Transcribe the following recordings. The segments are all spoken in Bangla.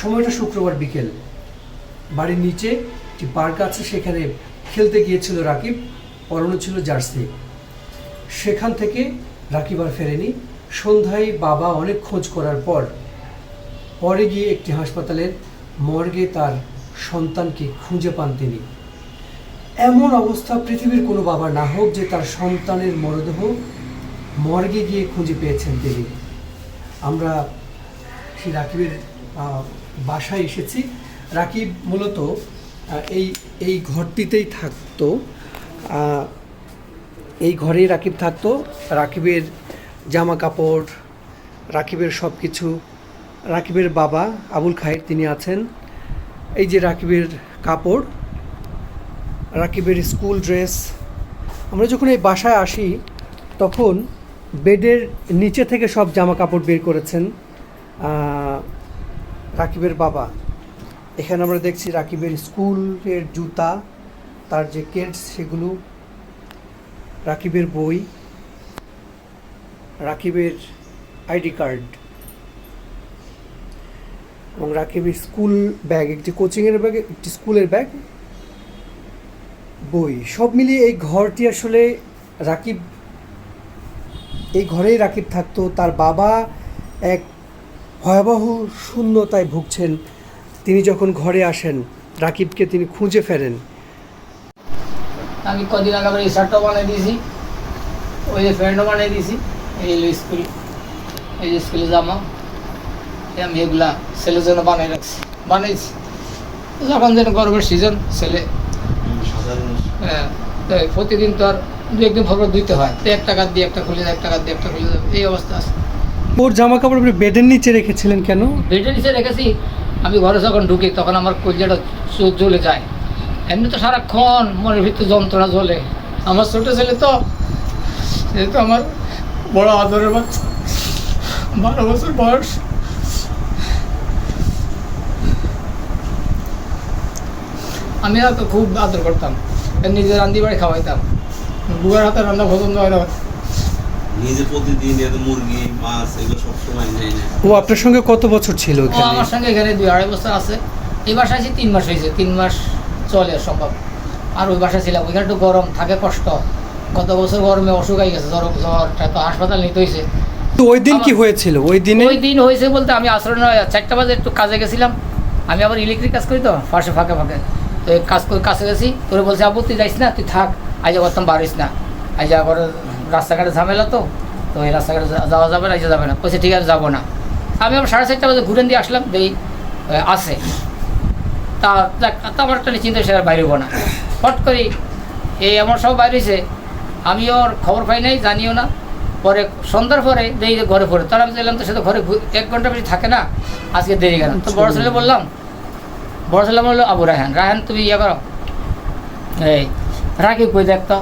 সময়টা শুক্রবার বিকেল। বাড়ির নিচে একটি পার্ক আছে, সেখানে খেলতে গিয়েছিল রাকিব, পরনে ছিল জার্সি। সেখান থেকে রাকিব আর ফেরেনি। সন্ধ্যায় বাবা অনেক খোঁজ করার পর, পরে গিয়ে একটি হাসপাতালের মর্গে তার সন্তানকে খুঁজে পান তিনি। এমন অবস্থা পৃথিবীর কোনো বাবা না হোক যে তার সন্তানের মরদেহ মর্গে গিয়ে খুঁজে পেয়েছেন তিনি। আমরা সেই রাকিবের বাসায় এসেছি। রাকিব মূলত এই এই ঘরটিতেই থাকতো। এই ঘরেই রাকিব থাকতো। রাকিবের জামা কাপড় রাকিবের সব কিছু রাকিবের বাবা আবুল খায়ের তিনি আছেন। এই যে রাকিবের কাপড়, রাকিবের স্কুল ড্রেস। আমরা যখন এই বাসায় আসি, তখন বেডের নিচে থেকে সব জামা কাপড় বের করেছেন। রাকিবের বাবা। এখানে আমরা দেখছি রাকিবের স্কুলের জুতা, তার যে কেটস সেগুলো, রাকিবের বই, রাকিবের আইডি কার্ড এবং রাকিবের স্কুল ব্যাগ, একটি কোচিংয়ের ব্যাগ, একটি স্কুলের ব্যাগ, বই। সব মিলিয়ে এই ঘরটি আসলে রাকিব, এই ঘরেই রাকিব থাকতো। তার বাবা এক ভয়াবহ শূন্যতায় ভুগছেন। তিনি যখন ঘরে আসেন রাকিবকে তিনি খুঁজে ফেরেন। আমি কদিন আগে আবার এই শার্টটাও বানিয়ে দিয়েছি। ওই যে প্যান্টও বানিয়ে দিয়েছি। এই হলো স্কুল এই যে স্কুলে জামা। আমি এগুলা ছেলের জন্য বানিয়ে রাখছি। বানিয়েছি। যখন যেন গরমের সিজন ছেলে হ্যাঁ প্রতিদিন তো আর দু একদিন পর ধুইতে হয়। তো এক টাকা দিয়ে একটা খুলে যায় এক টাকা দিয়ে একটা খুলে যাবে এই অবস্থা আছে। ওর জামা কাপড় আপনি বেডের নিচে রেখেছিলেন কেন? বেডের নিচে রেখেছি। আমি ঘরে যখন ঢুকি তখন আমার কলজাটা চোখ জ্বলে যায়। এমনি তো সারাক্ষণ মনের ভিতরে যন্ত্রণা জ্বলে। আমার ছোটো ছেলে তো যেহেতু আমার বড় আদরের বাচ্চা। বারো বছর বয়স। আমি তো খুব আদর করতাম। নিজে রান্দি বাড়ি খাওয়াইতাম। বুয়ার হাতে রান্না পছন্দ হয় না। নিজে প্রতিদিন এত মুরগি মাছ এগুলো সবসময় নেয় না। ও আপনার সঙ্গে কত বছর ছিল ও এখানে আমার সঙ্গে এখানে দুই আড়াই বছর আছে। এই বাসায় আছি তিন মাস হয়েছে। তিন মাস চলে সম্ভব। আর ওই বাসায় ছিলাম। ওইখানে একটু গরম থাকে কষ্ট। গত বছর গরমে অসুখ হয়ে গেছে জ্বর জ্বরটা তো হাসপাতাল নিতে হয়েছে। তো ওই দিন কি হয়েছিল? ওই দিনে? ওই দিন হয়েছে বলতে আমি আশ্রয় নয় চারটা বাজে একটু কাজে গেছিলাম। আমি আবার ইলেকট্রিক কাজ করি তো পাশে ফাঁকে ফাঁকে। তো কাজ করে কাছে গেছি। তোরে বলছে আবু তুই যাইস না? তুই থাক। আজ করতাম বাড়িস না। আজ আবার রাস্তাঘাটে ঝামেলা তো তো এই রাস্তাঘাটে যাওয়া যাবে না যাবে না। বলছে ঠিক আছে, যাব না। আমি আবার সাড়ে চারটা বাজে ঘুরে দিয়ে আসলাম দেই আসে তা আমার একটা চিন্তা সে আর না। হট করি এই আমার সব বাইরে হয়েছে আমি ওর খবর পাই নাই, জানিও না। পরে সন্ধ্যার পরে যে ঘরে পড়ে। তার আমি চাইলাম তো সে তো ঘরে এক ঘণ্টা বেশি থাকে না, আজকে দেরি গেল। তো বড় ছেলে বললাম, বড় ছেলে বলল, আবু রায়হান রায়হান, তুমি ইয়ে করো। এই রাখি কই দেখতো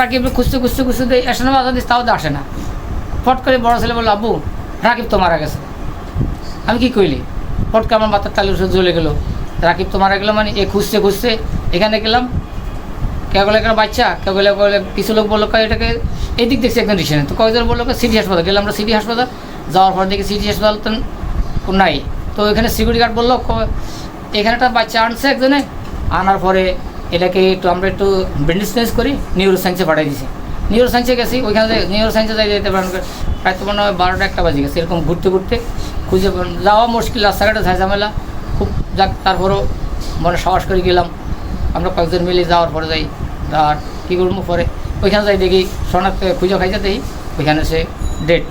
রাকিব খুঁজতে খুঁজতে খুঁজতে দেয় এসে না বাধা দিস তাও তো আসে না। ফট করে বড় ছেলে বলল, আব্বু, রাকিব তো মারা গেছে। আমি কি কইলি? ফট করে আমার মাথার তালে জ্বলে গেলো। রাকিব তো মারা গেলো মানে এ খুঁজতে খুঁজতে এখানে গেলাম। কেউ বলে একটা বাচ্চা? কেউ বলে কিছু লোক বলল এটাকে? এদিক দেখছি একদম রিসেন্ট তো কয়েকজন বলল সিটি হাসপাতাল। গেলাম আমরা সিটি হাসপাতাল। যাওয়ার পর দেখি সিটি হাসপাতাল তো নাই। তো এখানে সিকিউরিটি গার্ড বলল এখানে একটা বাচ্চা আনছে একজনে। আনার পরে এটাকে একটু আমরা একটু ব্রেন্ডিস চেঞ্জ করি নিউরো সায়েন্সে পাঠিয়ে দিয়েছি নিউরো সায়েন্সে গেছি, ওইখানে নিউরো সায়েন্সে যাই যেতে পারেন প্রায় হয় বারোটা একটা বাজে গেছে, এরকম ঘুরতে ঘুরতে। খুঁজে যাওয়া মুশকিল, রাস্তাঘাটে ঝাই ঝামেলা। খুব যাক, তারপরও মনে সাহস করে গেলাম। আমরা কয়েকজন মিলে যাওয়ার পরে যাই আর কী করব পরে? ওইখানে যাই দেখি সোনার খুঁজে খাইতে দেখি ওইখানে সে ডেট